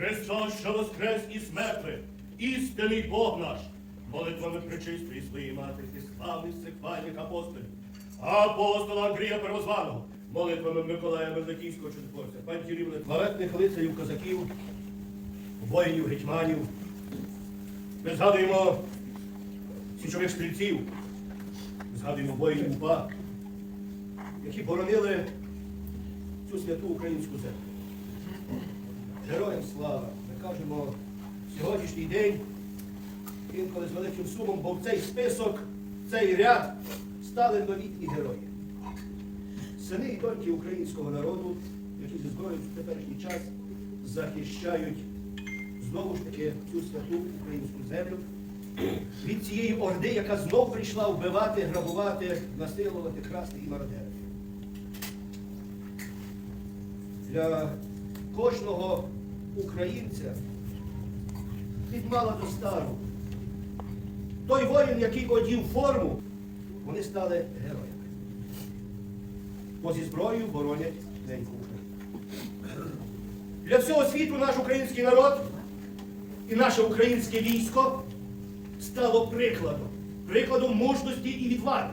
наш, що воскрес із мертвих, істинний Бог наш, молитвами причистої своєї матері, славних сихвальних апостолів, апостола Андрія Первозваного, молитвами Миколая Меликівського чудотворця, пантірів славетних лицарів, козаків, воїнів, гетьманів. Ми згадуємо січових стрільців, згадуємо воїнів УПА, які боронили цю святу українську землю. Героям слава! Ми кажемо сьогоднішній день, інколи з великим сумом, бо в цей список, в цей ряд стали новітні герої. Сини і доньки українського народу, які зі зброєю в теперішній час захищають знову ж таки цю святу українську землю від цієї орди, яка знов прийшла вбивати, грабувати, насилувати, красти і мародерити. Для кожного українця від мала до стару. Той воїн, який одів форму, вони стали героями. Бо зі зброєю боронять неньку Україну. Для всього світу наш український народ і наше українське військо стало прикладом, прикладом мужності і відваги.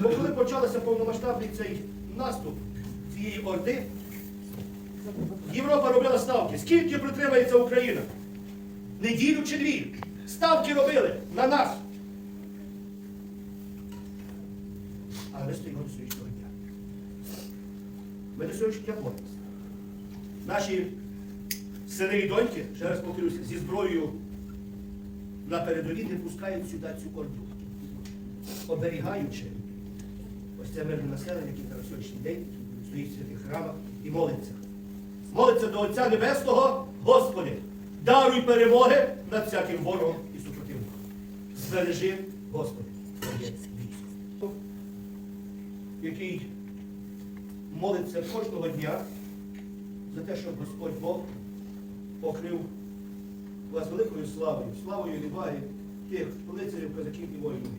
Бо коли почався повномасштабний цей наступ цієї орди, Європа робила ставки. Скільки протримається Україна? Неділю чи дві. Ставки робили на нас. Але ми стоїмо до сьогоднішнього дня. Ми до сьогоднішнього дня боремося. Наші сини і доньки, ще раз повторюся, зі зброєю на передовій не пускають сюди цю орду, оберігаючи ось це мирне населення, яке на сьогоднішній день святих храмах і молиться. Молиться до Отця Небесного, Господи, даруй перемоги над всяким ворогом і супротивником. Збережи, Господи, твоє військо, який молиться кожного дня за те, щоб Господь Бог покрив вас великою славою, славою відваги тих лицарів, козаків і воїнів.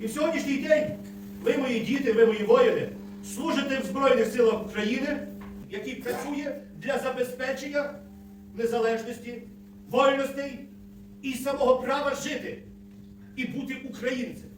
І в сьогоднішній день ви, мої діти, ви, мої воїни, служите в Збройних силах України, який працює для забезпечення незалежності, вольностей і самого права жити і бути українцем.